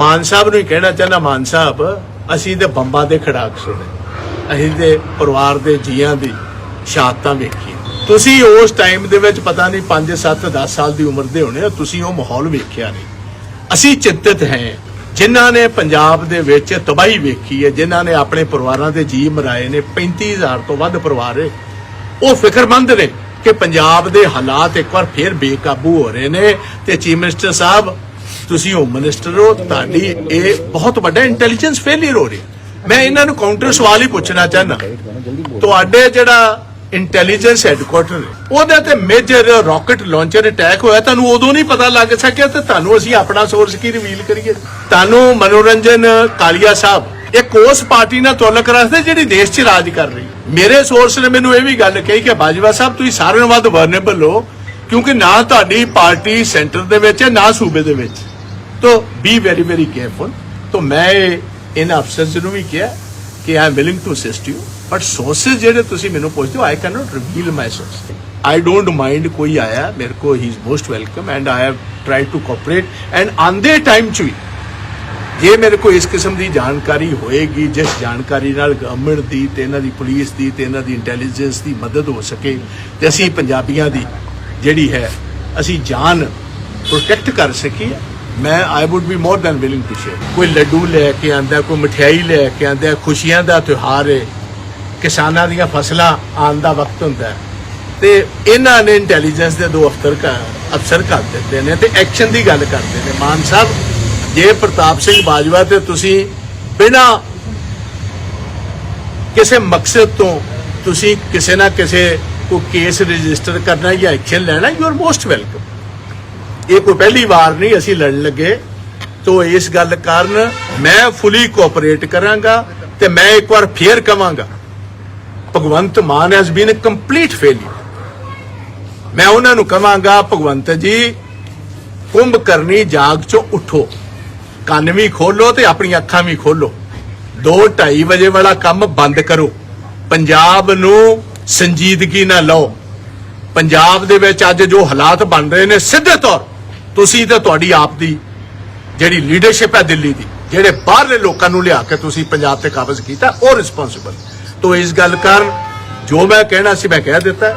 ਮਾਨ ਸਾਹਿਬ ਨੂੰ ਹੀ ਕਹਿਣਾ ਚਾਹੁੰਦਾ, ਮਾਨ ਸਾਹਿਬ, ਅਸੀਂ ਤੇ ਬੰਬਾਂ ਦੇ ਖੜਾਕ ਸੁਣੇ। ਅਸੀਂ ਤੇ ਪਰਿਵਾਰ ਦੇ ਜੀਆਂ ਦੀ ਸ਼ਹਾਦਤਾਂ ਵੇਖੀ ਤੁਸੀਂ ਉਸ ਟਾਈਮ ਦੇ ਵਿੱਚ ਪਤਾ ਨਹੀਂ 5 7 10 ਸਾਲ ਦੀ ਉਮਰ ਦੇ ਹੋਣੇ ਤੁਸੀਂ ਉਹ ਮਾਹੌਲ ਵੇਖਿਆ ਨਹੀਂ। ਅਸੀਂ ਚਿੰਤਤ ਹਾਂ, ਜਿਨ੍ਹਾਂ ਨੇ ਪੰਜਾਬ ਦੇ ਵਿੱਚ ਤਬਾਹੀ ਵੇਖੀ ਹੈ, ਜਿਨ੍ਹਾਂ ਨੇ ਆਪਣੇ ਪਰਿਵਾਰਾਂ ਦੇ ਜੀ ਮਰਾਏ ਨੇ 35000 ਤੋਂ ਵੱਧ ਪਰਿਵਾਰ ਹੈ ਉਹ ਫਿਕਰਮੰਦ ਨੇ ਕਿ ਪੰਜਾਬ ਦੇ ਹਾਲਾਤ ਇੱਕ ਵਾਰ ਫੇਰ ਬੇਕਾਬੂ ਹੋ ਰਹੇ ਨੇ ਤੇ ਚੀਫ ਮਿਨਿਸਟਰ ਸਾਹਿਬ ਤੁਸੀਂ ਹੋਮ ਮਿਨਿਸਟਰ ਹੋ, ਤੁਹਾਡੀ ਇਹ ਬਹੁਤ ਵੱਡਾ ਇੰਟੈਲੀਜੈਂਸ ਫੇਲਿਅਰ ਹੋ ਰਿਹਾ ਮੈਂ ਇਹਨਾਂ ਨੂੰ ਕਾਊਂਟਰ ਸਵਾਲ ਹੀ ਪੁੱਛਣਾ ਚਾਹਨਾ ਤੁਹਾਡੇ ਜਿਹੜਾ ਇੰਟੈਲੀਜੈਂਸ ਹੈੱਡਕੁਆਟਰ ਉਹਦੇ ਤੇ ਮੇਜਰ ਰਾਕਟ ਲਾਂਚਰ ਅਟੈਕ ਹੋਇਆ, ਤੁਹਾਨੂੰ ਉਦੋਂ ਨਹੀਂ ਪਤਾ ਲੱਗ ਸਕਿਆ ਤੇ ਤੁਹਾਨੂੰ ਅਸੀਂ ਆਪਣਾ ਸੋਰਸ ਕੀ ਰਿਵੀਲ ਕਰੀਏ? ਤੁਹਾਨੂੰ ਮਨੋਰੰਜਨ ਕਾਲੀਆ ਸਾਹਿਬ ਇੱਕ ਉਸ ਪਾਰਟੀ ਨਾਲ ਤੁਲਕ ਰੱਖਦੇ ਜਿਹੜੀ ਦੇਸ਼ 'ਚ ਰਾਜ ਕਰ ਰਹੀ ਮੇਰੇ ਸੋਰਸ ਨੇ ਮੈਨੂੰ ਇਹ ਵੀ ਗੱਲ ਕਹੀ ਕਿ ਬਾਜਵਾ ਸਾਹਿਬ, ਤੁਸੀਂ ਸਾਰਿਆਂ ਨਾਲੋਂ ਵੱਧ ਵਰਨੇਬਲ ਹੋ, ਕਿਉਂਕਿ ਨਾ ਤੁਹਾਡੀ ਪਾਰਟੀ ਸੈਂਟਰ ਦੇ ਵਿੱਚ ਹੈ, ਨਾ ਸੂਬੇ ਦੇ ਵਿੱਚ। ਤੋ ਬੀ ਵੈਰੀ ਵੈਰੀ ਕੇਅਰਫੁਲ ਤੋ ਮੈਂ ਇਹਨਾਂ ਅਫਸਰਸ ਨੂੰ ਵੀ ਕਿਹਾ ਕਿ I am willing to assist you but sources ਜਿਹੜੇ ਤੁਸੀਂ ਮੈਨੂੰ ਪੁੱਛਦੇ ਹੋ I can not reveal my source I don't mind ਕੋਈ ਆਇਆ, ਮੇਰੇ ਕੋ he is most welcome and I have tried to cooperate and ਆਂਦੇ ਟਾਈਮ ਚ ਵੀ, ਜੇ ਮੇਰੇ ਕੋਲ ਇਸ ਕਿਸਮ ਦੀ ਜਾਣਕਾਰੀ ਹੋਏਗੀ, ਜਿਸ ਜਾਣਕਾਰੀ ਨਾਲ ਗਵਰਨਮੈਂਟ ਦੀ ਤੇ ਇਹਨਾਂ ਦੀ ਪੁਲਿਸ ਦੀ ਤੇ ਇਹਨਾਂ ਦੀ ਇੰਟੈਲੀਜੈਂਸ ਦੀ ਮਦਦ ਹੋ ਸਕੇ, ਤੇ ਅਸੀਂ ਪੰਜਾਬੀਆਂ ਦੀ ਜਿਹੜੀ ਹੈ, ਅਸੀਂ ਜਾਨ ਪ੍ਰੋਟੈਕਟ ਕਰ ਸਕੀਏ ਮੈਂ I would be more than willing to share ਕੋਈ ਲੱਡੂ ਲੈ ਕੇ ਆਂਦਾ, ਕੋਈ ਮਠਿਆਈ ਲੈ ਕੇ ਆਂਦਾ, ਖੁਸ਼ੀਆਂ ਦਾ ਤਿਉਹਾਰ ਹੈ ਕਿਸਾਨਾਂ ਦੀਆਂ ਫਸਲਾਂ ਆਉਣ ਦਾ ਵਕਤ ਹੁੰਦਾ ਹੈ। ਤੇ ਇਹਨਾਂ ਨੇ ਇੰਟੈਲੀਜੈਂਸ ਦੇ ਦੋ ਅਫਸਰ ਅਫਸਰ ਕਰ ਦਿੱਤੇ ਨੇ ਤੇ ਐਕਸ਼ਨ ਦੀ ਗੱਲ ਕਰਦੇ ਨੇ। ਮਾਨ ਸਾਹਿਬ, ਜੇ ਪ੍ਰਤਾਪ ਸਿੰਘ ਬਾਜਵਾ ਤੇ ਤੁਸੀਂ ਬਿਨਾ ਕਿਸੇ ਮਕਸਦ ਤੋਂ ਤੁਸੀਂ ਕਿਸੇ ਨਾ ਕਿਸੇ ਕੋ ਕੇਸ ਰਜਿਸਟਰ ਕਰਨਾ ਜਾਂ ਐਕਸ਼ਨ ਲੈਣਾ ਯੂ ਆਰ ਮੋਸਟ ਵੈਲਕਮ ਇਹ ਕੋਈ ਪਹਿਲੀ ਵਾਰ ਨਹੀਂ ਅਸੀਂ ਲੜਨ ਲੱਗੇ। ਤੋ ਇਸ ਗੱਲ ਕਾਰਨ ਮੈਂ ਫੁੱਲੀ ਕੋਆਪਰੇਟ ਕਰਾਂਗਾ ਤੇ ਮੈਂ ਇੱਕ ਵਾਰ ਫੇਰ ਕਵਾਂਗਾ, Bhagwant Mann has been a complete failure ਮੈਂ ਉਹਨਾਂ ਨੂੰ ਕਵਾਂਗਾ, ਭਗਵੰਤ ਜੀ, ਕੁੰਭ ਕਰਨੀ ਜਾਗ ਚੋਂ ਉਠੋ, ਕੰਨ ਵੀ ਖੋਲੋ ਤੇ ਆਪਣੀਆਂ ਅੱਖਾਂ ਵੀ ਖੋਲੋ। 2:30 ਵਜੇ ਵਾਲਾ ਕੰਮ ਬੰਦ ਕਰੋ। ਪੰਜਾਬ ਨੂੰ ਸੰਜੀਦਗੀ ਨਾਲ ਲਓ। ਪੰਜਾਬ ਦੇ ਵਿੱਚ ਅੱਜ ਜੋ ਹਾਲਾਤ ਬਣ ਰਹੇ ਨੇ, ਸਿੱਧੇ ਤੌਰ ਤੁਸੀਂ ਤੇ ਤੁਹਾਡੀ ਆਪ ਦੀ ਜਿਹੜੀ ਲੀਡਰਸ਼ਿਪ ਹੈ ਦਿੱਲੀ ਦੀ, ਜਿਹੜੇ ਬਾਹਰਲੇ ਲੋਕਾਂ ਨੂੰ ਲਿਆ ਕੇ ਤੁਸੀਂ ਪੰਜਾਬ ਤੇ ਕਾਬਜ਼ ਕੀਤਾ, ਉਹ ਰਿਸਪੌਂਸਿਬਲ ਤੋਂ ਇਸ ਗੱਲ ਕਾਰਨ ਜੋ ਮੈਂ ਕਹਿਣਾ ਸੀ, ਮੈਂ ਕਹਿ ਦਿੱਤਾ।